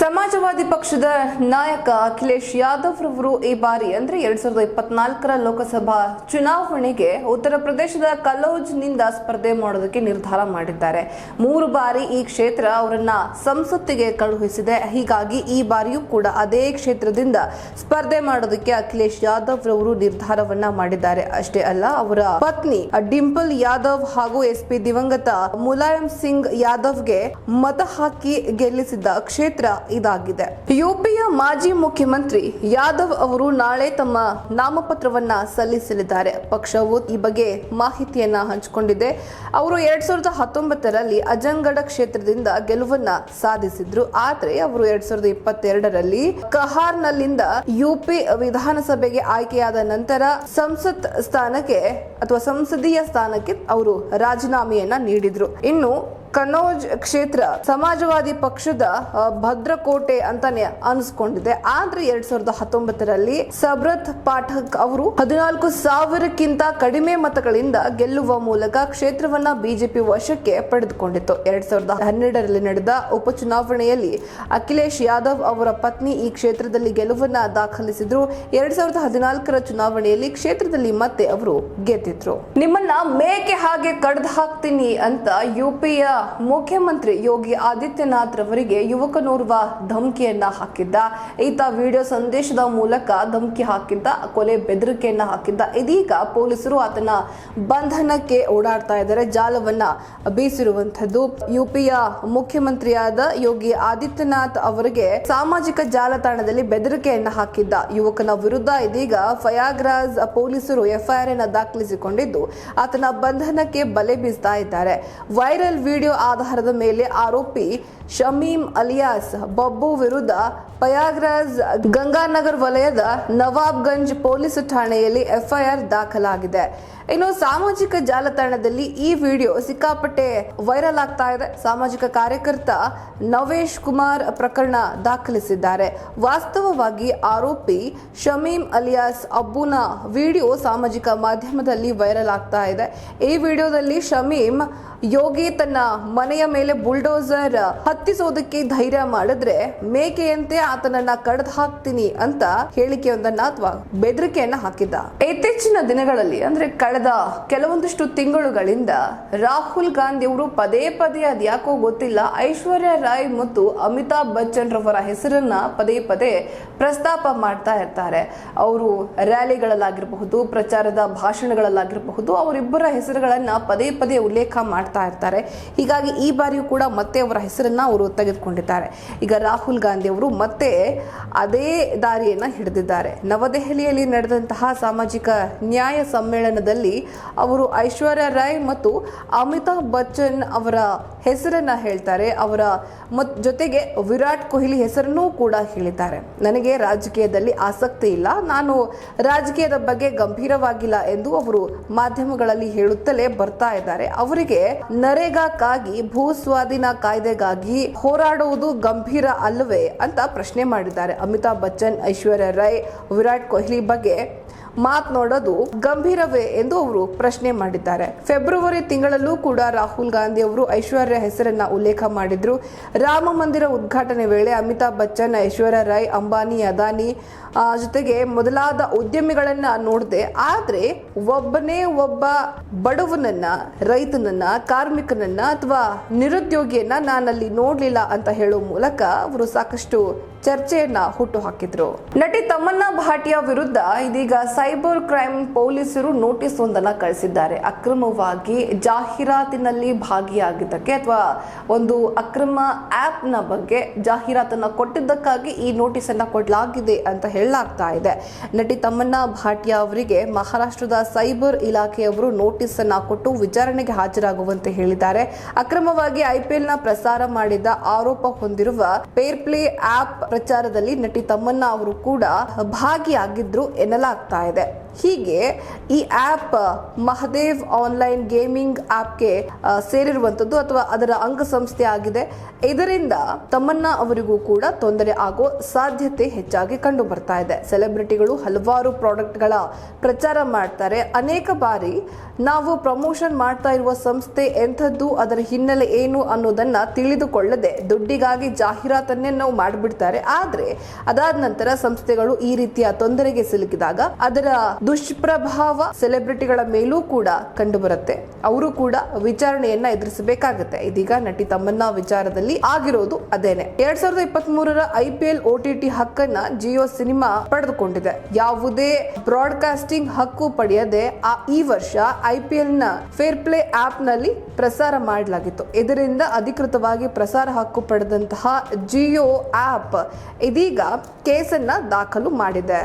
ಸಮಾಜವಾದಿ ಪಕ್ಷದ ನಾಯಕ ಅಖಿಲೇಶ್ ಯಾದವ್ ರವರು ಈ ಬಾರಿ ಅಂದ್ರೆ ಎರಡ್ ಸಾವಿರದ ಇಪ್ಪತ್ನಾಲ್ಕರ ಲೋಕಸಭಾ ಚುನಾವಣೆಗೆ ಉತ್ತರ ಪ್ರದೇಶದ ಕಲೌಜ್ನಿಂದ ಸ್ಪರ್ಧೆ ಮಾಡೋದಕ್ಕೆ ನಿರ್ಧಾರ ಮಾಡಿದ್ದಾರೆ. ಮೂರು ಬಾರಿ ಈ ಕ್ಷೇತ್ರ ಅವರನ್ನ ಸಂಸತ್ತಿಗೆ ಕಳುಹಿಸಿದೆ. ಹೀಗಾಗಿ ಈ ಬಾರಿಯೂ ಕೂಡ ಅದೇ ಕ್ಷೇತ್ರದಿಂದ ಸ್ಪರ್ಧೆ ಮಾಡೋದಕ್ಕೆ ಅಖಿಲೇಶ್ ಯಾದವ್ ರವರು ನಿರ್ಧಾರವನ್ನ ಮಾಡಿದ್ದಾರೆ. ಅಷ್ಟೇ ಅಲ್ಲ, ಅವರ ಪತ್ನಿ ಡಿಂಪಲ್ ಯಾದವ್ ಹಾಗೂ ಎಸ್ಪಿ ದಿವಂಗತ ಮುಲಾಯಂ ಸಿಂಗ್ ಯಾದವ್ಗೆ ಮತ ಹಾಕಿ ಗೆಲ್ಲಿಸಿದ್ದ ಕ್ಷೇತ್ರ ಇದಾಗಿದೆ. ಯುಪಿಯ ಮಾಜಿ ಮುಖ್ಯಮಂತ್ರಿ ಯಾದವ್ ಅವರು ನಾಳೆ ತಮ್ಮ ನಾಮಪತ್ರವನ್ನ ಸಲ್ಲಿಸಲಿದ್ದಾರೆ. ಪಕ್ಷವು ಈ ಬಗ್ಗೆ ಮಾಹಿತಿಯನ್ನ ಹಂಚಿಕೊಂಡಿದೆ. ಅವರು ಎರಡ್ ಸಾವಿರದ ಹತ್ತೊಂಬತ್ತರಲ್ಲಿ ಅಜಂಗಡ ಕ್ಷೇತ್ರದಿಂದ ಗೆಲುವನ್ನ ಸಾಧಿಸಿದ್ರು. ಆದ್ರೆ ಅವರು ಎರಡ್ ಸಾವಿರದ ಇಪ್ಪತ್ತೆರಡರಲ್ಲಿ ಕಹಾರ್ನಲ್ಲಿಂದ ಯುಪಿ ವಿಧಾನಸಭೆಗೆ ಆಯ್ಕೆಯಾದ ನಂತರ ಸಂಸತ್ ಸ್ಥಾನಕ್ಕೆ ಅಥವಾ ಸಂಸದೀಯ ಸ್ಥಾನಕ್ಕೆ ಅವರು ರಾಜೀನಾಮೆಯನ್ನ ನೀಡಿದ್ರು. ಇನ್ನು ಕನೌಜ್ ಕ್ಷೇತ್ರ ಸಮಾಜವಾದಿ ಪಕ್ಷದ ಭದ್ರಕೋಟೆ ಅಂತಾನೆ ಅನಿಸ್ಕೊಂಡಿದೆ. ಆದ್ರೆ ಎರಡ್ ಸಾವಿರದ ಹತ್ತೊಂಬತ್ತರಲ್ಲಿ ಸಬ್ರತ್ ಪಾಠಕ್ ಅವರು ಹದಿನಾಲ್ಕು ಸಾವಿರಕ್ಕಿಂತ ಕಡಿಮೆ ಮತಗಳಿಂದ ಗೆಲ್ಲುವ ಮೂಲಕ ಕ್ಷೇತ್ರವನ್ನ ಬಿಜೆಪಿ ವಶಕ್ಕೆ ಪಡೆದುಕೊಂಡಿತ್ತು. ಎರಡ್ ಸಾವಿರದ ಹನ್ನೆರಡರಲ್ಲಿ ನಡೆದ ಉಪಚುನಾವಣೆಯಲ್ಲಿ ಅಖಿಲೇಶ್ ಯಾದವ್ ಅವರ ಪತ್ನಿ ಈ ಕ್ಷೇತ್ರದಲ್ಲಿ ಗೆಲುವನ್ನ ದಾಖಲಿಸಿದ್ರು. ಎರಡ್ ಸಾವಿರದ ಹದಿನಾಲ್ಕರ ಚುನಾವಣೆಯಲ್ಲಿ ಕ್ಷೇತ್ರದಲ್ಲಿ ಮತ್ತೆ ಅವರು ಗೆದ್ದಿದ್ರು. ನಿಮ್ಮನ್ನ ಮೇಕೆ ಹಾಗೆ ಕಡ್ದು ಹಾಕ್ತೀನಿ ಅಂತ ಯುಪಿಯ ಮುಖ್ಯಮಂತ್ರಿ ಯೋಗಿ ಆದಿತ್ಯನಾಥ್ ರವರಿಗೆ ಯುವಕನೋರ್ವ ಧಮಕಿಯನ್ನ ಹಾಕಿದ್ದ. ಈತ ವಿಡಿಯೋ ಸಂದೇಶದ ಮೂಲಕ ಧಮಕಿ ಹಾಕಿದ್ದ, ಕೊಲೆ ಬೆದರಿಕೆಯನ್ನ ಹಾಕಿದ್ದ. ಇದೀಗ ಪೊಲೀಸರು ಆತನ ಬಂಧನಕ್ಕೆ ಓಡಾಡ್ತಾ ಇದ್ದಾರೆ. ಜಾಲವನ್ನ ಬೀಸಿರುವಂತದ್ದು ಯುಪಿಯ ಮುಖ್ಯಮಂತ್ರಿಯಾದ ಯೋಗಿ ಆದಿತ್ಯನಾಥ್ ಅವರಿಗೆ ಸಾಮಾಜಿಕ ಜಾಲತಾಣದಲ್ಲಿ ಬೆದರಿಕೆಯನ್ನ ಹಾಕಿದ್ದ. ಯುವಕನ ವಿರುದ್ಧ ಇದೀಗ ಫಯಾಗ್ರಾಜ್ ಪೊಲೀಸರು ಎಫ್ಐಆರ್ ಅನ್ನ ದಾಖಲಿಸಿಕೊಂಡಿದ್ದು, ಆತನ ಬಂಧನಕ್ಕೆ ಬಲೆ ಬೀಸ್ತಾ ಇದ್ದಾರೆ. ವೈರಲ್ ವಿಡಿಯೋ ಆಧಾರದ ಮೇಲೆ ಆರೋಪಿ ಶಮೀಮ್ ಅಲಿಯಾಸ್ ಬಬ್ಬು ವಿರುದ್ಧ ಪಯಾಗ್ರಾಜ್ ಗಂಗಾನಗರ್ ವಲಯದ ನವಾಬ್ಗಂಜ್ ಪೊಲೀಸ್ ಠಾಣೆಯಲ್ಲಿ ಎಫ್ಐಆರ್ ದಾಖಲಾಗಿದೆ. ಇನ್ನು ಸಾಮಾಜಿಕ ಜಾಲತಾಣದಲ್ಲಿ ಈ ವಿಡಿಯೋ ಸಿಕ್ಕಾಪಟ್ಟೆ ವೈರಲ್ ಆಗ್ತಾ ಇದೆ. ಸಾಮಾಜಿಕ ಕಾರ್ಯಕರ್ತ ನವೇಶ್ ಕುಮಾರ್ ಪ್ರಕರಣ ದಾಖಲಿಸಿದ್ದಾರೆ. ವಾಸ್ತವವಾಗಿ ಆರೋಪಿ ಶಮೀಮ್ ಅಲಿಯಾಸ್ ಅಬ್ಬುನ ವಿಡಿಯೋ ಸಾಮಾಜಿಕ ಮಾಧ್ಯಮದಲ್ಲಿ ವೈರಲ್ ಆಗ್ತಾ ಇದೆ. ಈ ವಿಡಿಯೋದಲ್ಲಿ ಶಮೀಮ್ ಯೋಗಿ ತನ್ನ ಮನೆಯ ಮೇಲೆ ಬುಲ್ಡೋಸರ್ ಹತ್ತಿಸೋದಕ್ಕೆ ಧೈರ್ಯ ಮಾಡಿದ್ರೆ ಮೇಕೆಯಂತೆ ಆತನನ್ನ ಕಡ್ದು ಹಾಕ್ತೀನಿ ಅಂತ ಹೇಳಿಕೆಯೊಂದನ್ನ ಅಥವಾ ಬೆದರಿಕೆಯನ್ನ ಹಾಕಿದ್ದ. ಇತ್ತೀಚಿನ ದಿನಗಳಲ್ಲಿ, ಅಂದ್ರೆ ಕಳೆದ ಕೆಲವೊಂದಿಷ್ಟು ತಿಂಗಳುಗಳಿಂದ ರಾಹುಲ್ ಗಾಂಧಿ ಅವರು ಪದೇ ಪದೇ ಅದ್ಯಾಕೋ ಗೊತ್ತಿಲ್ಲ, ಐಶ್ವರ್ಯ ರಾಯ್ ಮತ್ತು ಅಮಿತಾಬ್ ಬಚ್ಚನ್ ರವರ ಹೆಸರನ್ನ ಪದೇ ಪದೇ ಪ್ರಸ್ತಾಪ ಮಾಡ್ತಾ ಇರ್ತಾರೆ. ಅವರು ರ್ಯಾಲಿಗಳಲ್ಲಾಗಿರಬಹುದು, ಪ್ರಚಾರದ ಭಾಷಣಗಳಲ್ಲಾಗಿರಬಹುದು, ಅವರಿಬ್ಬರ ಹೆಸರುಗಳನ್ನ ಪದೇ ಪದೇ ಉಲ್ಲೇಖ ಮಾಡ್ತಾ ಇರ್ತಾರೆ. ಹೀಗಾಗಿ ಈ ಬಾರಿಯೂ ಕೂಡ ಮತ್ತೆ ಅವರ ಹೆಸರನ್ನ ಅವರು ತೆಗೆದುಕೊಂಡಿದ್ದಾರೆ. ಈಗ ರಾಹುಲ್ ಗಾಂಧಿ ಅವರು ಮತ್ತೆ ಅದೇ ದಾರಿಯನ್ನ ಹಿಡಿದಿದ್ದಾರೆ. ನವದೆಹಲಿಯಲ್ಲಿ ನಡೆದಂತಹ ಸಾಮಾಜಿಕ ನ್ಯಾಯ ಸಮ್ಮೇಳನದಲ್ಲಿ ಅವರು ಐಶ್ವರ್ಯ ರಾಯ್ ಮತ್ತು ಅಮಿತಾಬ್ ಬಚ್ಚನ್ ಅವರ ಹೆಸರನ್ನ ಹೇಳ್ತಾರೆ. ಅವರ ಮತ್ ಜೊತೆಗೆ ವಿರಾಟ್ ಕೊಹ್ಲಿ ಹೆಸರನ್ನೂ ಕೂಡ ಹೇಳಿದ್ದಾರೆ. ನನಗೆ ರಾಜಕೀಯದಲ್ಲಿ ಆಸಕ್ತಿ ಇಲ್ಲ. ನಾನು ರಾಜಕೀಯದ ಬಗ್ಗೆ ಗಂಭೀರವಾಗಿಲ್ಲ ಎಂದು ಅವರು ಮಾಧ್ಯಮಗಳಲ್ಲಿ ಹೇಳುತ್ತಲೇ ಬರ್ತಾ ಇದ್ದಾರೆ. ಅವರಿಗೆ ನರೇಗಾಕ್ಕಾಗಿ ಭೂ ಸ್ವಾಧೀನ ಕಾಯ್ದೆಗಾಗಿ ಹೋರಾಡುವುದು ಗಂಭೀರ ಅಲ್ಲವೇ ಅಂತ ಪ್ರಶ್ನೆ ಮಾಡಿದ್ದಾರೆ ಅಮಿತಾಬ್ ಬಚ್ಚನ್, ಐಶ್ವರ್ಯ ರೈ, ವಿರಾಟ್ ಕೊಹ್ಲಿ ಬಗ್ಗೆ. ಮಾತನಾಡೋದು ಗಂಭೀರವೇ ಎಂದು ಅವರು ಪ್ರಶ್ನೆ ಮಾಡಿದ್ದಾರೆ. ಫೆಬ್ರವರಿ ತಿಂಗಳಲ್ಲೂ ಕೂಡ ರಾಹುಲ್ ಗಾಂಧಿ ಅವರು ಐಶ್ವರ್ಯ ಹೆಸರನ್ನ ಉಲ್ಲೇಖ ಮಾಡಿದ್ರು. ರಾಮ ಮಂದಿರ ಉದ್ಘಾಟನೆ ವೇಳೆ ಅಮಿತಾಬ್ ಬಚ್ಚನ್, ಐಶ್ವರ್ಯ ರೈ ಅಂಬಾನಿ, ಅದಾನಿ ಜೊತೆಗೆ ಮೊದಲಾದ ಉದ್ಯಮಿಗಳನ್ನ ನೋಡಿದೆ, ಆದ್ರೆ ಒಬ್ಬನೇ ಒಬ್ಬ ಬಡವನನ್ನ, ರೈತನನ್ನ, ಕಾರ್ಮಿಕನನ್ನ ಅಥವಾ ನಿರುದ್ಯೋಗಿಯನ್ನ ನಾನಲ್ಲಿ ನೋಡ್ಲಿಲ್ಲ ಅಂತ ಹೇಳೋ ಮೂಲಕ ಅವರು ಸಾಕಷ್ಟು ಚರ್ಚೆಯನ್ನ ಹುಟ್ಟು ಹಾಕಿದ್ರು. ನಟಿ ತಮನ್ನಾ ಭಾಟಿಯಾ ವಿರುದ್ಧ ಇದೀಗ ಸೈಬರ್ ಕ್ರೈಮ್ ಪೊಲೀಸರು ನೋಟಿಸ್ ಒಂದನ್ನ ಕಳಿಸಿದ್ದಾರೆ. ಅಕ್ರಮವಾಗಿ ಜಾಹೀರಾತಿನಲ್ಲಿ ಭಾಗಿಯಾಗಿದ್ದಕ್ಕೆ ಅಥವಾ ಒಂದು ಅಕ್ರಮ ಆಪ್ನ ಬಗ್ಗೆ ಜಾಹೀರಾತನ್ನ ಕೊಟ್ಟಿದ್ದಕ್ಕಾಗಿ ಈ ನೋಟಿಸ್ ಅನ್ನ ಕೊಡಲಾಗಿದೆ ಅಂತ ಹೇಳಲಾಗ್ತಾ ಇದೆ. ನಟಿ ತಮನ್ನಾ ಭಾಟಿಯಾ ಅವರಿಗೆ ಮಹಾರಾಷ್ಟ್ರದ ಸೈಬರ್ ಇಲಾಖೆಯವರು ನೋಟಿಸ್ ಅನ್ನ ಕೊಟ್ಟು ವಿಚಾರಣೆಗೆ ಹಾಜರಾಗುವಂತೆ ಹೇಳಿದ್ದಾರೆ. ಅಕ್ರಮವಾಗಿ ಐಪಿಎಲ್ನ ಪ್ರಸಾರ ಮಾಡಿದ ಆರೋಪ ಹೊಂದಿರುವ ಪೇರ್ ಪ್ಲೇ ಆಪ್ ಪ್ರಚಾರದಲ್ಲಿ ನಟಿ ತಮ್ಮನ್ನ ಅವರು ಕೂಡ ಭಾಗಿಯಾಗಿದ್ರು ಎನ್ನಲಾಗ್ತಾ ಇದೆ. ಹೀಗೆ ಈ ಆಪ್ ಮಹದೇವ್ ಆನ್ಲೈನ್ ಗೇಮಿಂಗ್ ಆ್ಯಪ್ಗೆ ಸೇರಿರುವಂಥದ್ದು ಅಥವಾ ಅದರ ಅಂಗಸಂಸ್ಥೆ ಆಗಿದೆ. ಇದರಿಂದ ತಮ್ಮನ್ನ ಅವರಿಗೂ ಕೂಡ ತೊಂದರೆ ಆಗೋ ಸಾಧ್ಯತೆ ಹೆಚ್ಚಾಗಿ ಕಂಡು ಬರ್ತಾ ಇದೆ. ಸೆಲೆಬ್ರಿಟಿಗಳು ಹಲವಾರು ಪ್ರಾಡಕ್ಟ್ಗಳ ಪ್ರಚಾರ ಮಾಡ್ತಾರೆ. ಅನೇಕ ಬಾರಿ ನಾವು ಪ್ರಮೋಷನ್ ಮಾಡ್ತಾ ಇರುವ ಸಂಸ್ಥೆ ಎಂಥದ್ದು, ಅದರ ಹಿನ್ನೆಲೆ ಏನು ಅನ್ನೋದನ್ನ ತಿಳಿದುಕೊಳ್ಳದೆ ದುಡ್ಡಿಗಾಗಿ ಜಾಹೀರಾತನ್ನೇ ನಾವು ಮಾಡಿಬಿಡ್ತಾರೆ. ಆದ್ರೆ ಅದಾದ ನಂತರ ಸಂಸ್ಥೆಗಳು ಈ ರೀತಿಯ ತೊಂದರೆಗೆ ಸಿಲುಕಿದಾಗ ಅದರ ದುಷ್ಪ್ರಭಾವ ಸೆಲೆಬ್ರಿಟಿಗಳ ಮೇಲೂ ಕೂಡ ಕಂಡುಬರುತ್ತೆ. ಅವರು ಕೂಡ ವಿಚಾರಣೆಯನ್ನ ಎದುರಿಸಬೇಕಾಗುತ್ತೆ. ಇದೀಗ ನಟಿ ತಮ್ಮನ್ನ ವಿಚಾರದಲ್ಲಿ ಆಗಿರೋದು ಅದೇನೆ. ಎರಡ್ ಸಾವಿರದ ಇಪ್ಪತ್ತ್ ಮೂರರ I P L O T T ಹಕ್ಕನ್ನ Jio cinema ಪಡೆದುಕೊಂಡಿದೆ. ಯಾವುದೇ ಬ್ರಾಡ್ಕಾಸ್ಟಿಂಗ್ ಹಕ್ಕು ಪಡೆಯದೆ ಆ ಈ ವರ್ಷ ಐ ಪಿ ಎಲ್ನ ಫೇರ್ ಪ್ಲೇ ಆಪ್ನಲ್ಲಿ ಪ್ರಸಾರ ಮಾಡಲಾಗಿತ್ತು. ಇದರಿಂದ ಅಧಿಕೃತವಾಗಿ ಪ್ರಸಾರ ಹಕ್ಕು ಪಡೆದಂತಹ ಜಿಯೋ ಆಪ್ ಇದೀಗ ಕೇಸನ್ನ ದಾಖಲು ಮಾಡಿದೆ.